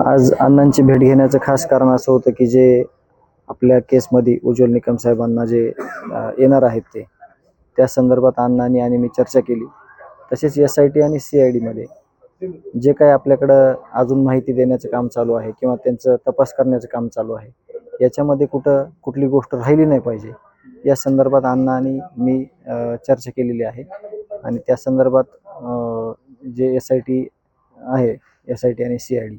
आज अण्णांची भेट घेण्याचं खास कारण असं होतं की जे आपल्या केसमध्ये उज्ज्वल निकम साहेबांना जे येणार आहेत ते त्या संदर्भात अण्णांनी आणि मी चर्चा केली. तसेच एस आय टी आणि सी आय डीमध्ये जे काही आपल्याकडं अजून माहिती देण्याचं काम चालू आहे किंवा त्यांचं तपास करण्याचं काम चालू आहे याच्यामध्ये कुठं कुठली गोष्ट राहिली नाही पाहिजे या संदर्भात अण्णा आणि मी चर्चा केलेली आहे. आणि त्या संदर्भात जे एस आय टी आहे S I T and C I D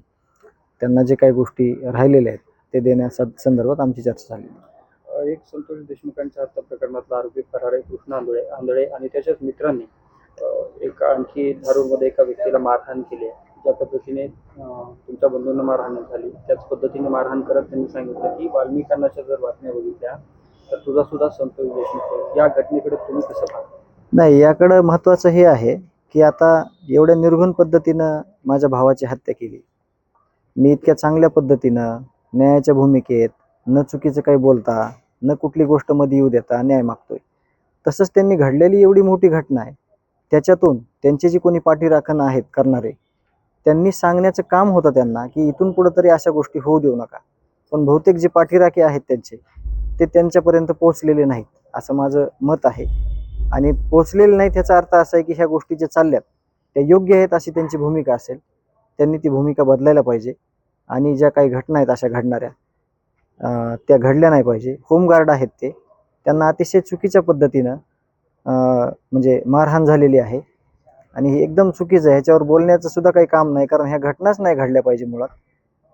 त्यांना जे काही गोष्टी राहिलेल्या आहेत ते देण्याच्या संदर्भात आमची चर्चा झाली. एक संतोष देशमुखांच्या हत्या प्रकरणातला आरोपी फरार आहे कृष्ण आंधळे आंधळे आणि त्याच्याच मित्रांनी एक आणखी धारूरमध्ये एका व्यक्तीला मारहाण केली आहे. ज्या पद्धतीने तुमच्या बंधूंना मारहाण झाली त्याच पद्धतीने मारहाण करत त्यांनी सांगितलं की वाल्मिकांनाच्या जर बातम्या बघितल्या तर तुझा सुद्धा संतोष देशमुख. या घटनेकडे तुम्ही कसं पाहता? नाही याकडं महत्त्वाचं हे आहे की आता एवढ्या निर्घुण पद्धतीनं माझ्या भावाची हत्या केली. मी इतक्या चांगल्या पद्धतीनं न्यायाच्या भूमिकेत न चुकीचं काही बोलता न कुठली गोष्टमध्ये येऊ देता न्याय मागतोय. तसंच त्यांनी घडलेली एवढी मोठी घटना आहे त्याच्यातून त्यांचे जी कोणी पाठीराखण आहेत करणारे त्यांनी सांगण्याचं काम होतं त्यांना की इथून पुढं तरी अशा गोष्टी होऊ देऊ नका. पण बहुतेक जे पाठीराखे आहेत त्यांचे ते त्यांच्यापर्यंत पोहोचलेले नाहीत असं माझं मत आहे. आणि पोचलेले नाहीत याचा अर्थ असा आहे की ह्या गोष्टी ज्या चालल्यात त्या योग्य आहेत अशी त्यांची भूमिका असेल त्यांनी ती भूमिका बदलायला पाहिजे. आणि ज्या काही घटना आहेत अशा घडणाऱ्या त्या घडल्या नाही पाहिजे. होमगार्ड आहेत ते. त्यांना अतिशय चुकीच्या पद्धतीनं म्हणजे मारहाण झालेली आहे. आणि हे एकदम चुकीचं आहे. ह्याच्यावर बोलण्याचं सुद्धा काही काम नाही. कारण ह्या घटनाच नाही घडल्या पाहिजे मुळात.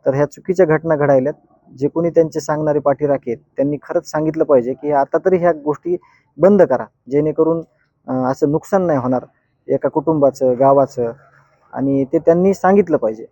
तर ह्या चुकीच्या घटना घडायल्यात. जे कोणी त्यांचे सांगणारे पाठीराखे आहेत त्यांनी खरंच सांगितलं पाहिजे की आता तरी ह्या गोष्टी बंद करा. जेणेकरून असं नुकसान नाही होणार एका कुटुंबाचं गावाचं. आणि ते त्यांनी सांगितलं पाहिजे.